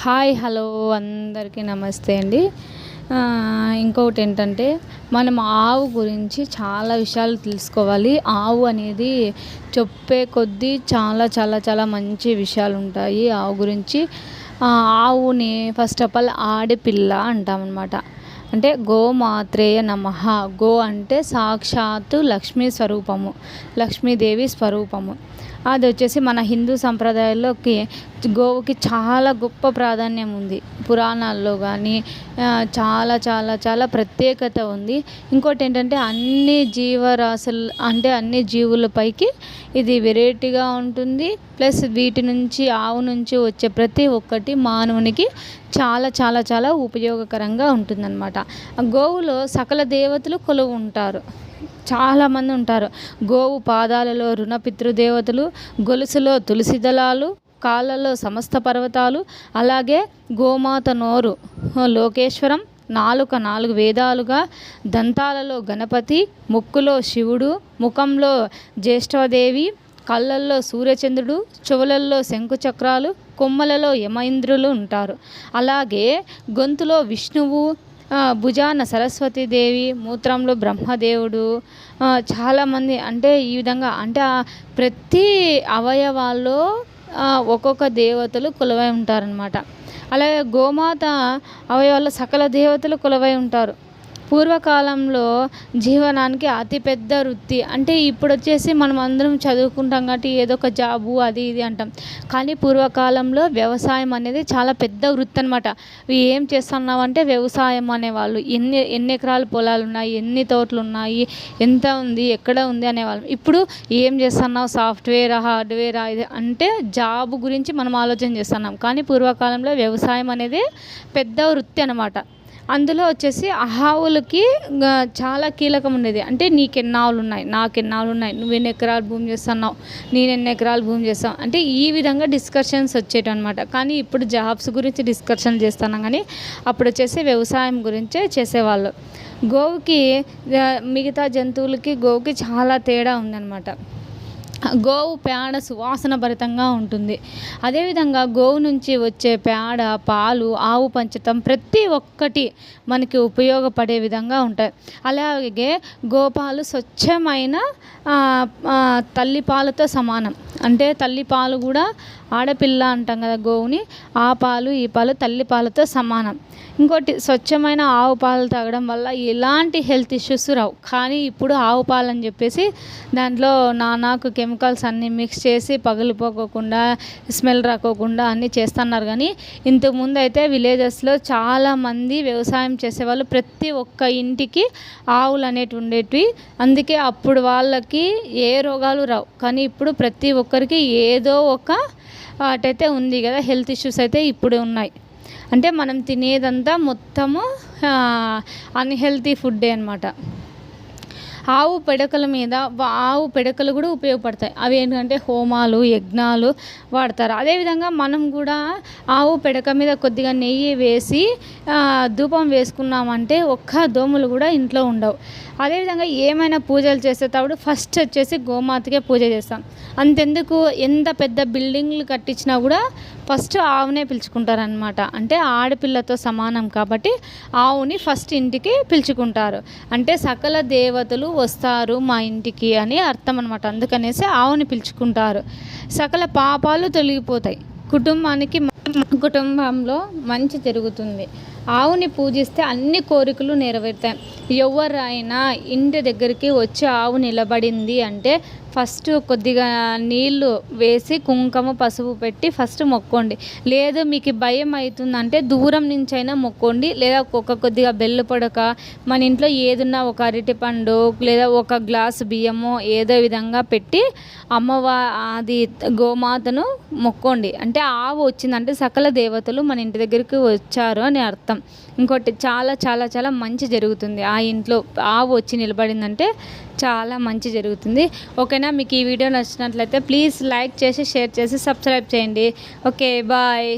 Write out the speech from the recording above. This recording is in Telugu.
హాయ్ హలో అందరికీ నమస్తే అండి. ఇంకొకటి ఏంటంటే మనం ఆవు గురించి చాలా విషయాలు తెలుసుకోవాలి. ఆవు అనేది చెప్పే కొద్దీ చాలా చాలా చాలా మంచి విషయాలు ఉంటాయి ఆవు గురించి. ఆవుని ఫస్ట్ ఆఫ్ ఆల్ ఆడపిల్ల అంటామన్నమాట అంటే గోమాత్రేయ నమ. గో అంటే సాక్షాత్తు లక్ష్మీ స్వరూపము లక్ష్మీదేవి స్వరూపము. అది వచ్చేసి మన హిందూ సంప్రదాయాల్లోకి గోవుకి చాలా గొప్ప ప్రాధాన్యం ఉంది. పురాణాల్లో కానీ చాలా చాలా చాలా ప్రత్యేకత ఉంది. ఇంకోటి ఏంటంటే అన్ని జీవరాశులు అంటే అన్ని జీవులపైకి ఇది వెరైటీగా ఉంటుంది. ప్లస్ వీటి నుంచి ఆవు నుంచి వచ్చే ప్రతి ఒక్కటి మానవునికి చాలా చాలా చాలా ఉపయోగకరంగా ఉంటుందన్నమాట. గోవులో సకల దేవతలు కొలువు ఉంటారు చాలామంది ఉంటారు. గోవు పాదాలలో రుణపితృదేవతలు గొలుసులో తులసి దళాలు కాళ్ళలో సమస్త పర్వతాలు అలాగే గోమాత నోరు లోకేశ్వరం నాలుక నాలుగు వేదాలుగా దంతాలలో గణపతి ముక్కులో శివుడు ముఖంలో జ్యేష్ఠదేవి కళ్ళల్లో సూర్యచంద్రుడు చెవులల్లో శంకుచక్రాలు కొమ్మలలో యమైంద్రులు ఉంటారు. అలాగే గొంతులో విష్ణువు భుజాన సరస్వతీదేవి మూత్రంలో బ్రహ్మదేవుడు చాలామంది అంటే ఈ విధంగా అంటే ప్రతి అవయవాల్లో ఒక్కొక్క దేవతలు కొలువై ఉంటారనమాట అలాగే గోమాత అవయవాల్లో సకల దేవతలు కొలువై ఉంటారు. పూర్వకాలంలో జీవనానికి అతిపెద్ద వృత్తి. అంటే ఇప్పుడు వచ్చేసి మనం అందరం చదువుకుంటాం కాబట్టి ఏదో ఒక జాబు అది ఇది అంటాం. కానీ పూర్వకాలంలో వ్యవసాయం అనేది చాలా పెద్ద వృత్తి అనమాట ఏం చేస్తున్నావు అంటే వ్యవసాయం అనేవాళ్ళు. ఎన్ని ఎన్ని ఎకరాల పొలాలు ఉన్నాయి ఎన్ని తోటలు ఉన్నాయి ఎంత ఉంది ఎక్కడ ఉంది అనేవాళ్ళు. ఇప్పుడు ఏం చేస్తున్నావు? సాఫ్ట్వేర్ హార్డ్వేర్ ఇది అంటే జాబ్ గురించి మనం ఆలోచన చేస్తున్నాం. కానీ పూర్వకాలంలో వ్యవసాయం అనేది పెద్ద వృత్తి అనమాట అందులో వచ్చేసి ఆవులకి చాలా కీలకం ఉండేది అంటే నీకు ఎన్ని ఆవులు ఉన్నాయి నాకు ఎన్ని ఆవులు ఉన్నాయి నువ్వు ఎన్ని ఎకరాలు భూమి చేస్తున్నావు నేను ఎన్ని ఎకరాలు భూమి చేస్తావు అంటే ఈ విధంగా డిస్కషన్స్ వచ్చేటి అనమాట కానీ ఇప్పుడు జాబ్స్ గురించి డిస్కషన్ చేస్తున్నాం కానీ అప్పుడు వచ్చేసి వ్యవసాయం గురించే చేసేవాళ్ళు. గోవుకి మిగతా జంతువులకి గోవుకి చాలా తేడా ఉందన్నమాట. గోవు పేడ సువాసన భరితంగా ఉంటుంది. అదేవిధంగా గోవు నుంచి వచ్చే పేడ పాలు ఆవు పంచతం ప్రతి ఒక్కటి మనకి ఉపయోగపడే విధంగా ఉంటాయి. అలాగే గోపాలు స్వచ్ఛమైన తల్లి పాలతో సమానం. అంటే తల్లి పాలు కూడా ఆడపిల్ల అంటాం కదా గోవుని ఆ పాలు ఈ పాలు తల్లి పాలతో సమానం. ఇంకోటి స్వచ్ఛమైన ఆవు పాలు తాగడం వల్ల ఎలాంటి హెల్త్ ఇష్యూస్ రావు. కానీ ఇప్పుడు ఆవు పాలు అని చెప్పేసి దాంట్లో నానాకు కెమికల్స్ అన్నీ మిక్స్ చేసి పగిలిపోకోకుండా స్మెల్ రాకోకుండా అన్నీ చేస్తున్నారు. కానీ ఇంతకుముందు అయితే విలేజెస్లో చాలామంది వ్యవసాయం చేసేవాళ్ళు ప్రతి ఒక్క ఇంటికి ఆవులు అనేటివి ఉండేటివి. అందుకే అప్పుడు వాళ్ళకి ఏ రోగాలు రావు. కానీ ఇప్పుడు ప్రతి ఒక్కరికి ఏదో ఒక వాటైతే ఉంది కదా హెల్త్ ఇష్యూస్ అయితే ఇప్పుడు ఉన్నాయి. అంటే మనం తినేదంతా మొత్తము అన్హెల్తీ ఫుడ్డే అనమాట ఆవు పిడకల మీద ఆవు పిడకలు కూడా ఉపయోగపడతాయి. అవి ఏంటంటే హోమాలు యజ్ఞాలు వాడతారు. అదేవిధంగా మనం కూడా ఆవు పిడక మీద కొద్దిగా నెయ్యి వేసి ధూపం వేసుకున్నామంటే ఒక్క దోమలు కూడా ఇంట్లో ఉండవు. అదేవిధంగా ఏమైనా పూజలు చేసేటప్పుడు ఫస్ట్ వచ్చేసి గోమాతకే పూజ చేస్తాం. అంతెందుకు? ఎంత పెద్ద బిల్డింగ్లు కట్టించినా కూడా ఫస్ట్ ఆవునే పిలుచుకుంటారనమాట అంటే ఆడపిల్లతో సమానం కాబట్టి ఆవుని ఫస్ట్ ఇంటికి పిలుచుకుంటారు. అంటే సకల దేవతలు వస్తారు మా ఇంటికి అని అర్థం అనమాట అందుకనేసి ఆవుని పిలుచుకుంటారు. సకల పాపాలు తొలగిపోతాయి. కుటుంబానికి కుటుంబంలో మంచి జరుగుతుంది. ఆవుని పూజిస్తే అన్ని కోరికలు నెరవేరుతాయి. ఎవరైనా ఇంటి దగ్గరికి వచ్చి ఆవు నిలబడింది అంటే ఫస్ట్ కొద్దిగా నీళ్ళు వేసి కుంకుమ పసుపు పెట్టి ఫస్ట్ మొక్కోండి. లేదు మీకు భయం అవుతుందంటే దూరం నుంచి అయినా మొక్కోండి. లేదా ఒక కొద్దిగా బెల్లు పడక మన ఇంట్లో ఏదున్నా ఒక అరటి పండు లేదా ఒక గ్లాసు బియ్యము ఏదో విధంగా పెట్టి అమ్మవా అది గోమాతను మొక్కోండి. అంటే ఆవు వచ్చిందంటే సకల దేవతలు మన ఇంటి దగ్గరికి వచ్చారు అని అర్థం. అర్థం ఇంకోటి చాలా చాలా చాలా మంచి జరుగుతుంది. ఆ ఇంట్లో ఆవు వచ్చి నిలబడిందంటే చాలా మంచి జరుగుతుంది. ఓకేనా? మీకు ఈ వీడియో నచ్చినట్లయితే ప్లీజ్ లైక్ చేసి షేర్ చేసి సబ్స్క్రైబ్ చేయండి. Okay bye.